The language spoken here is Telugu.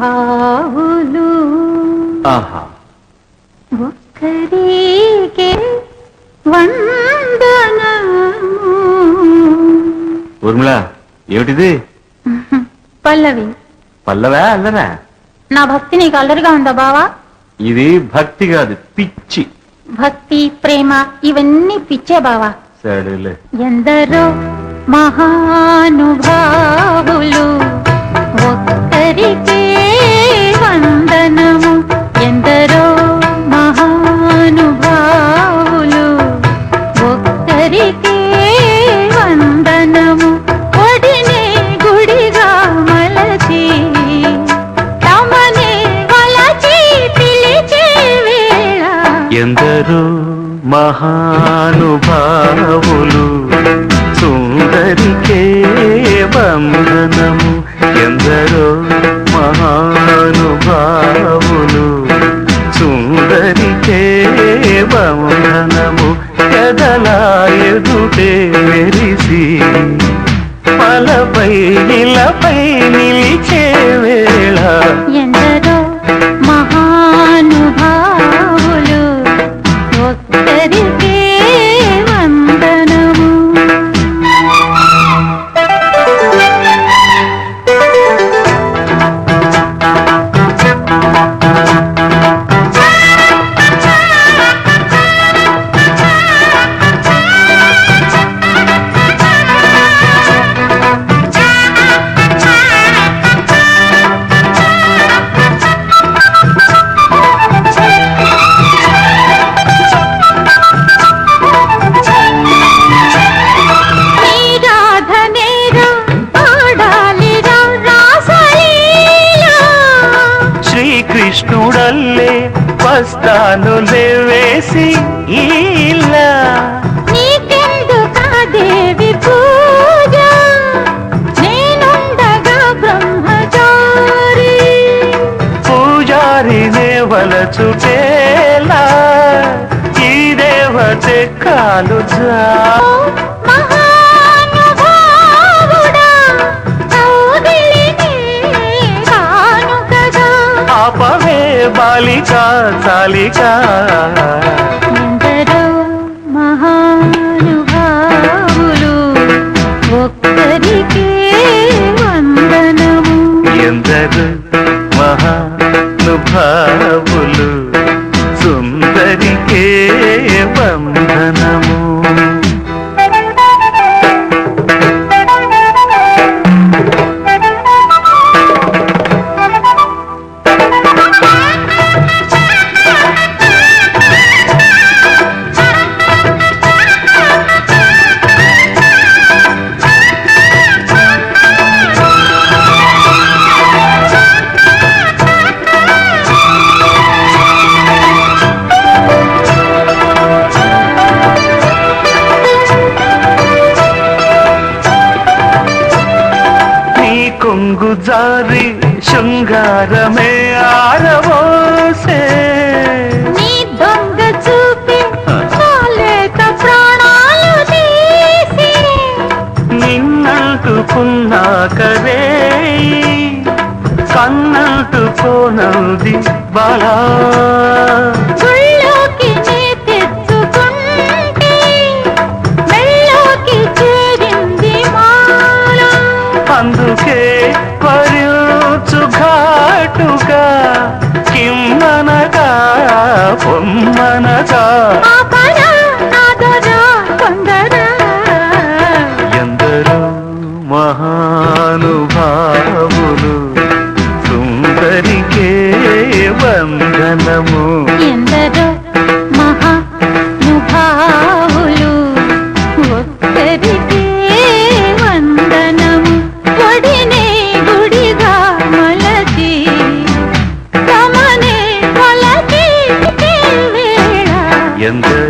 భావులు. ఆహా. ఊర్మిళ ఏమిటిది? పల్లవి. పల్లవా అల్లరా నా భక్తి నీకు అల్లరిగా ఉందా బావా? ఇది భక్తి కాదు పిచ్చి. భక్తి ప్రేమ ఇవన్నీ పిచ్చే బావా. సరేలే. ఎందరో మహానుభావ మహానుభావులు సుందరికే వందనము. ఎందరో మహానుభావులు సుందరికే వందనము. ఎదలా ఎదుటే మెరిసి పలపై నిలపై నిలిచే వేళ. ఒక్కరికే శ్రీకృష్ణుడల్లే వస్తాను లేవేసి ఇలా వలచుటేలా ఈ దేవతే కాలు జా బాలిక చాలిక. ఎందరో మహానుభావులు ఒక్కరికే వందనము. ఎందరు మహానుభావులు కొంగు జారి శృంగారమే ఆరవోసే నీ దొంగ చూపి చాలేత ప్రాణాలు తీసి. నిన్నంటుకున్నాకరే కన్నంటుకోనది బలా. పొమ్మనగా. ఎందరో మహానుభావులు సుందరికే వందనము. எந்த